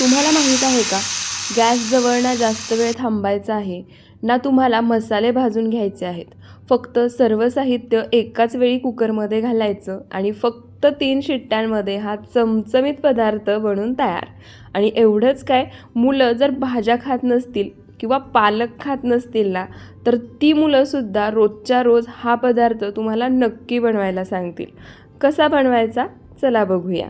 तुम्हाला माहीत आहे का? गॅसजवळ ना जास्त वेळ थांबायचा आहे. ना तुम्हाला मसाले भाजून घ्यायचे आहेत. फक्त सर्व साहित्य एकाच वेळी कुकरमध्ये घालायचं आणि फक्त तीन शिट्ट्यांमध्ये हा चमचमीत पदार्थ बनून तयार. आणि एवढंच काय मुलं जर भाज्या खात नसतील किंवा पालक खात नसतील ना तर ती मुलंसुद्धा रोजच्या रोज हा पदार्थ तुम्हाला नक्की बनवायला सांगतील. कसा बनवायचा? चला बघूया.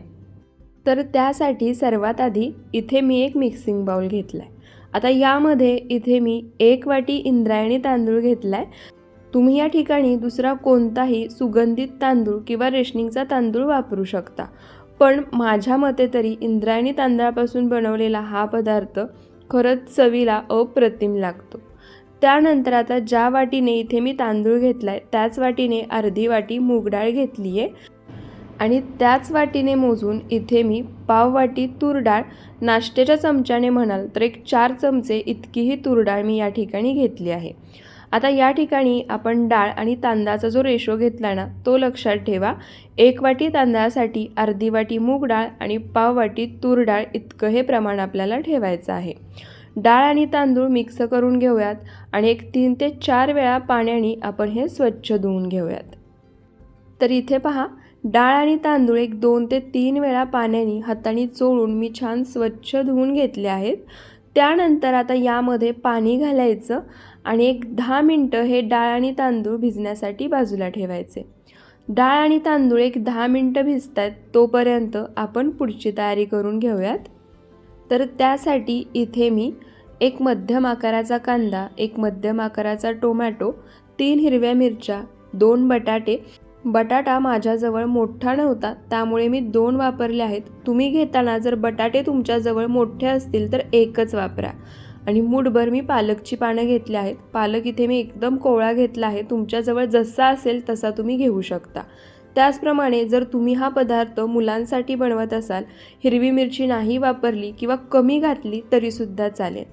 तर त्यासाठी सर्वात आधी इथे मी एक मिक्सिंग बाउल घेतला आहे आता यामध्ये इथे मी एक वाटी इंद्रायणी तांदूळ घेतला आहे तुम्ही या ठिकाणी दुसरा कोणताही सुगंधित तांदूळ किंवा रेशनिंगचा तांदूळ वापरू शकता. पण माझ्या मते तरी इंद्रायणी तांदळापासून बनवलेला हा पदार्थ खरंच चवीला अप्रतिम लागतो. त्यानंतर आता ज्या वाटीने इथे मी तांदूळ घेतला आहे त्याच वाटीने अर्धी वाटी मूग डाळ घेतली आहे आणि त्याच वाटीने मोजून इथे मी पाव वाटी तूर डाळ नाश्त्याच्या चमच्याने म्हणाल तर एक चार चमचे इतकीही तूर डाळ मी या ठिकाणी घेतली आहे. आता या ठिकाणी आपण डाळ आणि तांदळाचा जो रेशो घेतला ना तो लक्षात ठेवा. एक वाटी तांदळासाठी अर्धी वाटी मूग डाळ आणि पाव वाटी तूर डाळ इतकं हे प्रमाण आपल्याला ठेवायचं आहे. डाळ आणि तांदूळ मिक्स करून घेऊयात आणि एक तीन ते चार वेळा पाण्याने आपण हे स्वच्छ धुवून घेऊयात. तर इथे पहा डाळ आणि तांदूळ एक दोन ते तीन वेळा पाण्याने हाताने चोळून मी छान स्वच्छ धुवून घेतले आहेत. त्यानंतर आता यामध्ये पाणी घालायचं आणि एक दहा मिनटं हे डाळ आणि तांदूळ भिजण्यासाठी बाजूला ठेवायचे. डाळ आणि तांदूळ एक दहा मिनटं भिजत आहेत तोपर्यंत आपण पुढची तयारी करून घेऊयात. तर त्यासाठी इथे मी एक मध्यम आकाराचा कांदा एक मध्यम आकाराचा टोमॅटो तीन हिरव्या मिरच्या दोन बटाटे बटाटा माझ्याजवळ मोठा नव्हता त्यामुळे मी दोन वापरले आहेत. तुम्ही घेताना जर बटाटे तुमच्याजवळ मोठे असतील तर एकच वापरा. आणि मूठभर मी पालकची पानं घेतली आहेत. पालक इथे मी एकदम कोवळा घेतला आहे. तुमच्याजवळ जसा असेल तसा तुम्ही घेऊ शकता. त्याचप्रमाणे जर तुम्ही हा पदार्थ मुलांसाठी बनवत असाल हिरवी मिरची नाही वापरली किंवा कमी घातली तरीसुद्धा चालेल.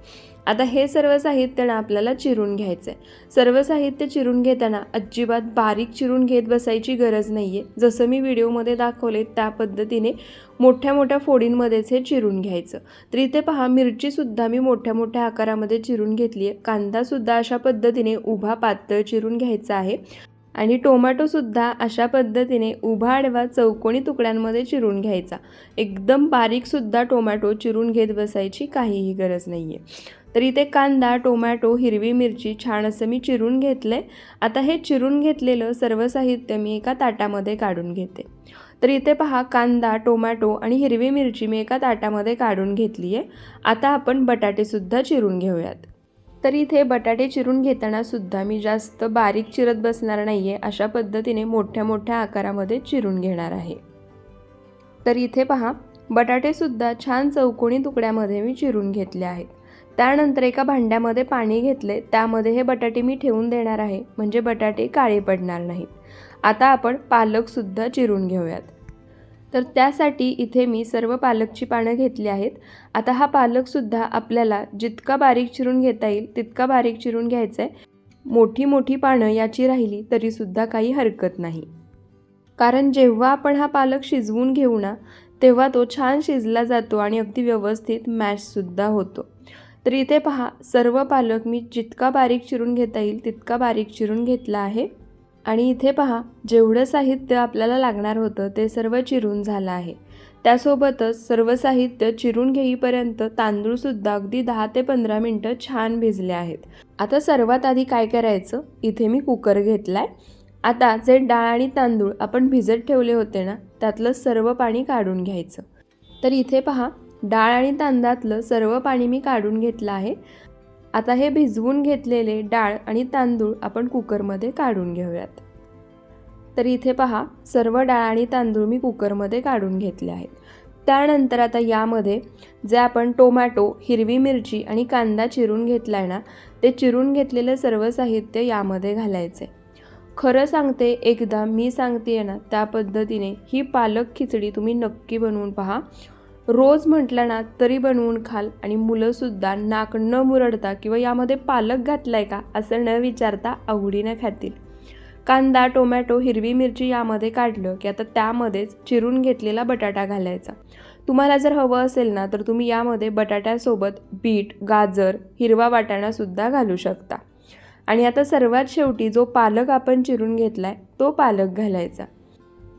आता हे सर्व साहित्यानं आपल्याला चिरून घ्यायचं आहे सर्व साहित्य चिरून घेताना अजिबात बारीक चिरून घेत बसायची गरज नाही आहे जसं मी व्हिडिओमध्ये दाखवले त्या पद्धतीने मोठ्या मोठ्या फोडींमध्येच हे चिरून घ्यायचं. तर इथे पहा मिरचीसुद्धा मी मोठ्या मोठ्या आकारामध्ये चिरून घेतली आहे. कांदासुद्धा अशा पद्धतीने उभा पातळ चिरून घ्यायचा आहे. आणि टोमॅटोसुद्धा अशा पद्धतीने उभा आडवा चौकोनी तुकड्यांमध्ये चिरून घ्यायचा. एकदम बारीकसुद्धा टोमॅटो चिरून घेत बसायची काहीही गरज नाही आहे तर इथे कांदा टोमॅटो हिरवी मिरची छान असं मी चिरून घेतलं. आहे आता हे चिरून घेतलेलं सर्व साहित्य मी एका ताटामध्ये काढून घेते. तर इथे पहा कांदा टोमॅटो आणि हिरवी मिरची मी एका ताटामध्ये काढून घेतली आहे आता आपण बटाटेसुद्धा चिरून घेऊयात. तर इथे बटाटे चिरून घेतानासुद्धा मी जास्त बारीक चिरत बसणार नाही आहे अशा पद्धतीने मोठ्या मोठ्या आकारामध्ये चिरून घेणार आहे. तर इथे पहा बटाटेसुद्धा छान चौकोनी तुकड्यामध्ये मी चिरून घेतले आहेत. त्यानंतर एका भांड्यामध्ये पाणी घेतले. त्यामध्ये हे बटाटे मी ठेवून देणार आहे. म्हणजे बटाटे काळे पडणार नाहीत. आता आपण पालकसुद्धा चिरून घेऊयात. तर त्यासाठी इथे मी सर्व पालकची पानं घेतली आहेत. आता हा पालकसुद्धा आपल्याला जितका बारीक चिरून घेता येईल तितका बारीक चिरून घ्यायचा आहे मोठी मोठी पानं याची राहिली तरीसुद्धा काही हरकत नाही. कारण जेव्हा आपण हा पालक शिजवून घेऊ ना तेव्हा तो छान शिजला जातो आणि अगदी व्यवस्थित मॅशसुद्धा होतो. तर इथे पहा सर्व पालक मी जितका बारीक चिरून घेता येईल तितका बारीक चिरून घेतला आहे. आणि इथे पहा जेवढं साहित्य आपल्याला लागणार होतं ते सर्व चिरून झालं आहे. त्यासोबतच सर्व साहित्य चिरून घेईपर्यंत तांदूळसुद्धा अगदी दहा ते पंधरा मिनटं छान भिजले आहेत. आता सर्वात आधी काय करायचं? इथे मी कुकर घेतला आहे आता जे डाळ आणि तांदूळ आपण भिजत ठेवले होते ना त्यातलं सर्व पाणी काढून घ्यायचं. तर इथे पहा डाळ आणि तांदळातलं सर्व पाणी मी काढून घेतलं आहे. आता हे भिजवून घेतलेले डाळ आणि तांदूळ आपण कुकरमध्ये काढून घेऊयात. तर इथे पहा सर्व डाळ आणि तांदूळ मी कुकरमध्ये काढून घेतले आहेत. त्यानंतर आता यामध्ये जे आपण टोमॅटो हिरवी मिरची आणि कांदा चिरून घेतला आहे ना ते चिरून घेतलेलं सर्व साहित्य यामध्ये घालायचे खरं सांगते एकदा मी सांगते ना त्या पद्धतीने ही पालक खिचडी तुम्ही नक्की बनवून पहा. रोज म्हटलं ना तरी बनवून खाल आणि मुलंसुद्धा नाक न मुरडता किंवा यामध्ये पालक घातला आहे का असं न विचारता आवडीनं खातील. कांदा टोमॅटो हिरवी मिरची यामध्ये काढलं की आता त्यामध्येच चिरून घेतलेला बटाटा घालायचा. तुम्हाला जर हवं असेल ना तर तुम्ही यामध्ये बटाट्यासोबत बीट गाजर हिरवा वाटाणासुद्धा घालू शकता. आणि आता सर्वात शेवटी जो पालक आपण चिरून घेतला आहे तो पालक घालायचा.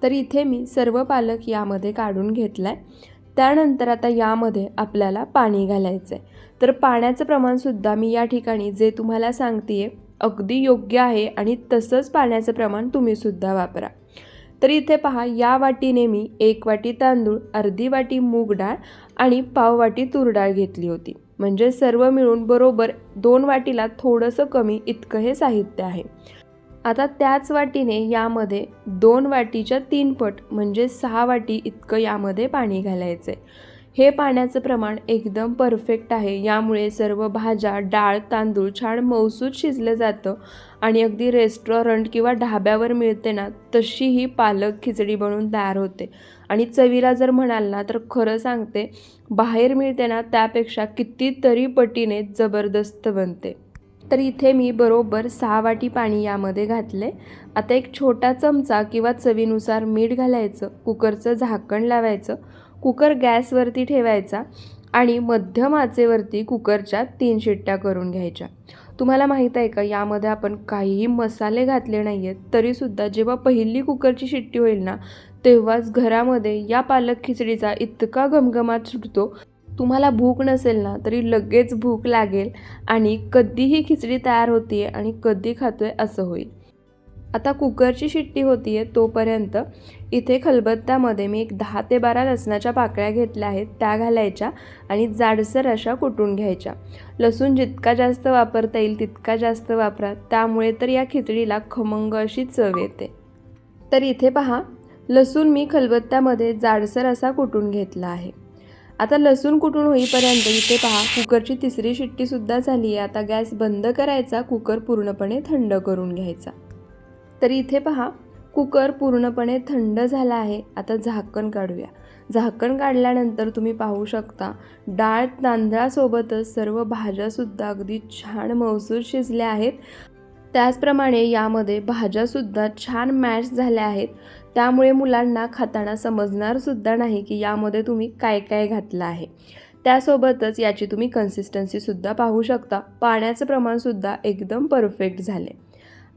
तर इथे मी सर्व पालक यामध्ये काढून घेतला आहे त्यानंतर आता यामध्ये आपल्याला पाणी घालायचं आहे तर पाण्याचं प्रमाणसुद्धा मी या ठिकाणी जे तुम्हाला सांगते आहे अगदी योग्य आहे आणि तसंच पाण्याचं प्रमाण तुम्हीसुद्धा वापरा. तर इथे पहा या वाटीने मी एक वाटी तांदूळ अर्धी वाटी मूग डाळ आणि पाव वाटी तूर डाळ घेतली होती. म्हणजे सर्व मिळून बरोबर दोन वाटीला थोडंसं कमी इतकं हे साहित्य आहे. आता त्याच वाटीने यामध्ये दोन वाटीच्या तीन पट म्हणजे सहा वाटी इतकं यामध्ये पाणी घालायचं आहे हे पाण्याचं प्रमाण एकदम परफेक्ट आहे. यामुळे सर्व भाज्या डाळ तांदूळ छान मौसूद शिजलं जातं आणि अगदी रेस्टॉरंट किंवा ढाब्यावर मिळते ना तशी ही पालक खिचडी बनवून तयार होते. आणि चवीला जर म्हणाल ना तर खरं सांगते बाहेर मिळते ना त्यापेक्षा कितीतरी पटीने जबरदस्त बनते. तर इथे मी बरोबर सहा वाटी पाणी यामध्ये घातले. आता एक छोटा चमचा किंवा चवीनुसार मीठ घालायचं कुकरचं झाकण लावायचं कुकर गॅसवरती ठेवायचा आणि मध्यम आचेवरती कुकरच्या तीन शिट्ट्या करून घ्यायच्या. तुम्हाला माहीत आहे का यामध्ये आपण काहीही मसाले घातले नाही आहेत तरीसुद्धा जेव्हा पहिली कुकरची शिट्टी होईल ना तेव्हाच घरामध्ये या पालक खिचडीचा इतका घमघमाट सुटतो तुम्हाला भूक नसेल ना तरी लगेच भूक लागेल आणि कधीही खिचडी तयार होती आहे आणि कधी खातो आहे असं होईल. आता कुकरची शिट्टी होती आहे तोपर्यंत इथे खलबत्त्यामध्ये मी एक दहा ते बारा लसणाच्या पाकळ्या घेतल्या आहेत त्या घालायच्या आणि जाडसर अशा कुटून घ्यायच्या. लसूण जितका जास्त वापरता येईल तितका जास्त वापरा त्यामुळे तर या खिचडीला खमंग अशी चव येते. तर इथे पहा लसूण मी खलबत्त्यामध्ये जाडसर असा कुटून घेतला आहे. आता लसूण कुटून होईपर्यंत? इथे पहा कुकरची तिसरी शिट्टीसुद्धा झाली आहे. आता गॅस बंद करायचा कुकर पूर्णपणे थंड करून घ्यायचा. तर इथे पहा कुकर पूर्णपणे थंड झाला आहे. आता झाकण काढूया. झाकण काढल्यानंतर तुम्ही पाहू शकता डाळ तांदळासोबतच सर्व भाज्यासुद्धा अगदी छान मौसूद शिजल्या आहेत. त्याचप्रमाणे यामध्ये भाज्यासुद्धा छान मॅश झाल्या आहेत. त्यामुळे मुलांना खाताना समजणारसुद्धा नाही की यामध्ये तुम्ही काय काय घातलं आहे. त्यासोबतच याची तुम्ही कन्सिस्टन्सीसुद्धा पाहू शकता. पाण्याचं प्रमाणसुद्धा एकदम परफेक्ट झाले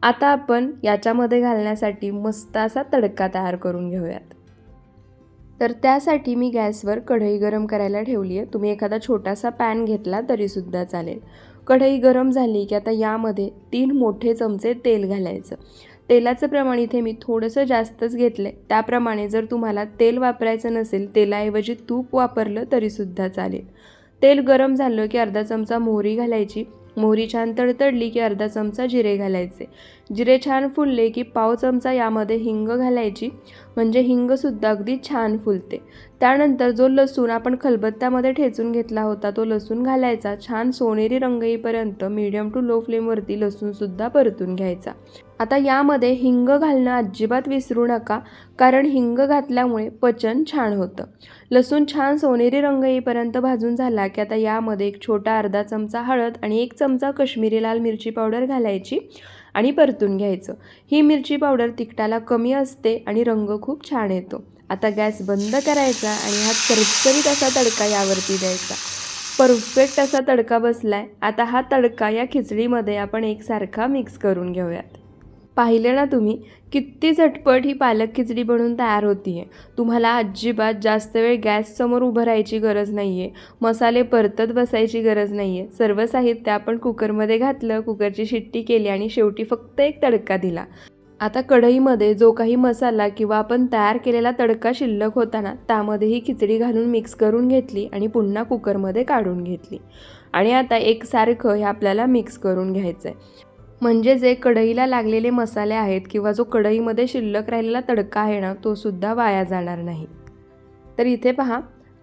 आता आपण याच्यामध्ये घालण्यासाठी मस्त असा तडका तयार करून घेऊयात. तर त्यासाठी मी गॅसवर कढई गरम करायला ठेवली आहे तुम्ही एखादा छोटासा पॅन घेतला तरीसुद्धा चालेल. कढई गरम झाली की आता यामध्ये तीन मोठे चमचे तेल घालायचं. तेलाचं प्रमाण इथे मी थोडंसं जास्तच घेतलं आहे त्याप्रमाणे जर तुम्हाला तेल वापरायचं नसेल तेलाऐवजी तूप वापरलं तरीसुद्धा चालेल. तेल गरम झालं की अर्धा चमचा मोहरी घालायची. मोहरी छान तडतडली की अर्धा चमचा जिरे घालायचे. जिरे छान फुलले की पाव चमचा यामध्ये हिंग घालायची. म्हणजे हिंगसुद्धा अगदी छान फुलते. त्यानंतर जो लसूण आपण खलबत्त्यामध्ये ठेचून घेतला होता तो लसूण घालायचा. छान सोनेरी रंग येईपर्यंत मीडियम टू लो फ्लेमवरती लसूणसुद्धा परतून घ्यायचा. आता यामध्ये हिंग घालणं अजिबात विसरू नका कारण हिंग घातल्यामुळे पचन छान होतं. लसूण छान सोनेरी रंग येईपर्यंत भाजून झाला की आता यामध्ये एक छोटा अर्धा चमचा हळद आणि एक चमचा कश्मीरी लाल मिरची पावडर घालायची आणि परतून घ्यायचं. ही मिरची पावडर तिखटाला कमी असते आणि रंग खूप छान येतो. आता गॅस बंद करायचा आणि हा चरचरीत असा तडका यावरती द्यायचा. परफेक्ट असा तडका बसलाय. आता हा तडका या खिचडीमध्ये आपण एकसारखा मिक्स करून घेऊयात. पाहिले ना तुम्ही? किती झटपट ही पालक खिचडी बनवून तयार होती आहे तुम्हाला अजिबात जास्त वेळ गॅससमोर उभं राहायची गरज नाही आहे मसाले परतत बसायची गरज नाही आहे सर्व साहित्य आपण कुकरमध्ये घातलं कुकरची शिट्टी केली आणि शेवटी फक्त एक तडका दिला. आता कढईमध्ये जो काही मसाला किंवा आपण तयार केलेला तडका शिल्लक होता ना त्यामध्ये ही खिचडी घालून मिक्स करून घेतली आणि पुन्हा कुकरमध्ये काढून घेतली. आणि आता एकसारखं हे आपल्याला मिक्स करून घ्यायचं आहे म्हणजे जे कढईला लागलेले मसाले आहेत किंवा जो कढईमध्ये शिल्लक राहिलेला तडका आहे ना तो सुद्धा वाया जाणार नाही. तर इथे पहा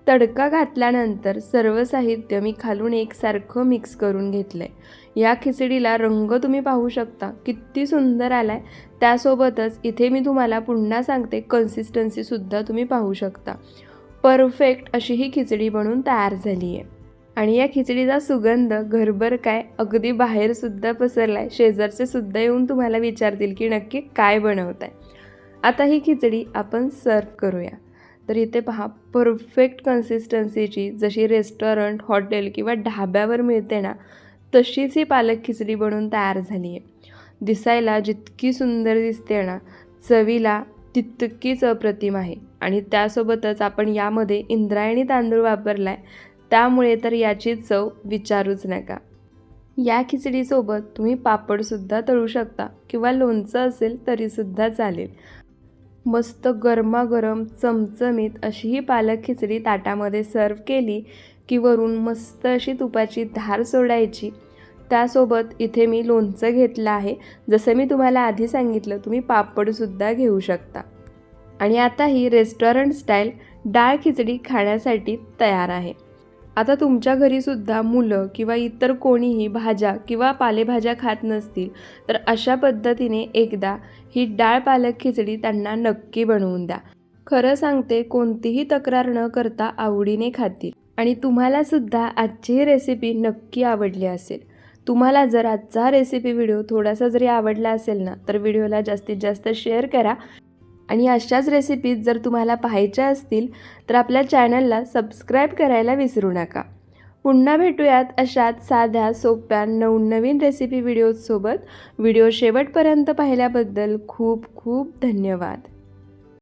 तडका घातल्यानंतर सर्व साहित्य मी खालून एकसारखं मिक्स करून घेतलं आहे या खिचडीला रंग तुम्ही पाहू शकता किती सुंदर आला आहे त्यासोबतच इथे मी तुम्हाला पुन्हा सांगते कन्सिस्टन्सीसुद्धा तुम्ही पाहू शकता. परफेक्ट अशी ही खिचडी बनून तयार झाली आहे आणि या खिचडीचा सुगंध घरभर काय अगदी बाहेरसुद्धा पसरला आहे शेजारचे सुद्धा येऊन तुम्हाला विचारतील की नक्की काय बनवत आहे आता ही खिचडी आपण सर्व करूया. तर इथे पहा परफेक्ट कन्सिस्टन्सीची जशी रेस्टॉरंट हॉटेल किंवा ढाब्यावर मिळते ना तशीच ही पालक खिचडी बनवून तयार झाली आहे दिसायला जितकी सुंदर दिसते ना चवीला तितकीच अप्रतिम आहे. आणि त्यासोबतच आपण यामध्ये इंद्रायणी तांदूळ वापरला आहे त्यामुळे तर याची चव विचारूच नका. या खिचडीसोबत तुम्ही पापडसुद्धा तळू शकता किंवा लोणचं असेल तरीसुद्धा चालेल. मस्त गरमागरम चमचमीत अशी ही पालक खिचडी ताटामध्ये सर्व केली की वरून मस्त अशी तुपाची धार सोडायची. त्यासोबत इथे मी लोणचं घेतलं आहे. जसं मी तुम्हाला आधी सांगितलं तुम्ही पापडसुद्धा घेऊ शकता. आणि आता ही रेस्टॉरंट स्टाईल डाळ खिचडी खाण्यासाठी तयार आहे. आता तुमच्या घरीसुद्धा मुलं किंवा इतर कोणीही भाज्या किंवा पालेभाज्या खात नसतील तर अशा पद्धतीने एकदा ही डाळ पालक खिचडी त्यांना नक्की बनवून द्या. खरं सांगते कोणतीही तक्रार न करता आवडीने खातील. आणि तुम्हाला सुद्धा आजची ही रेसिपी नक्की आवडली असेल. तुम्हाला जर आजचा रेसिपी व्हिडिओ थोडासा जरी आवडला असेल ना तर व्हिडिओला जास्तीत जास्त शेअर करा. आणि अशाच रेसिपीज जर तुम्हाला पाहायच्या असतील तर आपल्या चॅनलला सबस्क्राईब करायला विसरू नका. पुन्हा भेटूयात अशाच साध्या सोप्या नवनवीन रेसिपी व्हिडिओजसोबत व्हिडिओ शेवटपर्यंत पाहिल्याबद्दल खूप खूप धन्यवाद.